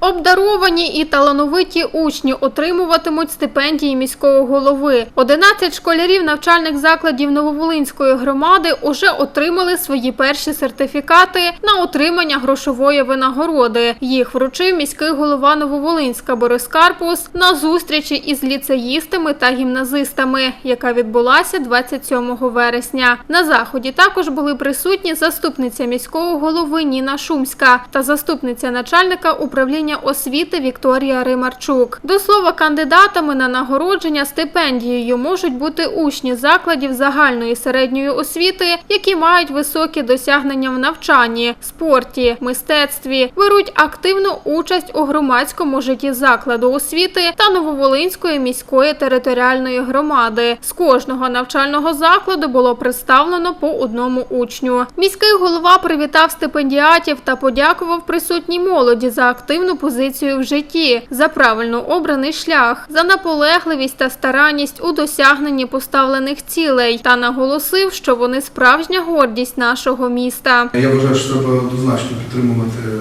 Обдаровані і талановиті учні отримуватимуть стипендії міського голови. 11 школярів навчальних закладів Нововолинської громади уже отримали свої перші сертифікати на отримання грошової винагороди. Їх вручив міський голова Нововолинська Борис Карпус на зустрічі із ліцеїстами та гімназистами, яка відбулася 27 вересня. На заході також були присутні заступниця міського голови Ніна Шумська та заступниця начальника управління освіти Вікторія Римарчук. До слова, кандидатами на нагородження стипендією можуть бути учні закладів загальної середньої освіти, які мають високі досягнення в навчанні, спорті, мистецтві, беруть активну участь у громадському житті закладу освіти та Нововолинської міської територіальної громади. З кожного навчального закладу було представлено по одному учню. Міський голова привітав стипендіатів та подякував присутній молоді за активну позицію в житті, за правильно обраний шлях, за наполегливість та старанність у досягненні поставлених цілей та наголосив, що вони справжня гордість нашого міста. Я вважаю, що треба однозначно підтримувати е,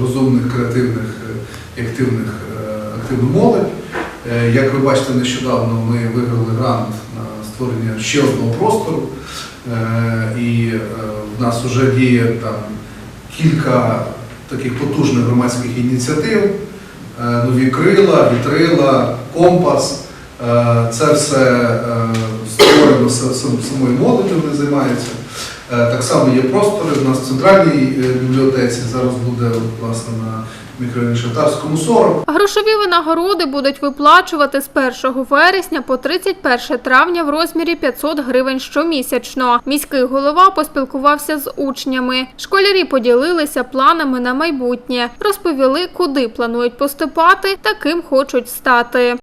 розумних, креативних е, і активних, е, активну молодь. Як ви бачите, нещодавно ми виграли грант на створення ще одного простору. І в нас вже діє там кілька таких потужних громадських ініціатив. Е, Нові крила, вітрила, компас. Е, Це все е, створено самою молоддю, вони займаються. Е, Так само є простори. У нас в центральній бібліотеці зараз буде власне на мікрорайоні Шахтарському 40. Грошові винагороди будуть виплачувати з 1 вересня по 31 травня в розмірі 500 гривень щомісячно. Міський голова поспілкувався з учнями. Школярі поділилися планами на майбутнє, розповіли, куди планують поступати та ким хочуть стати.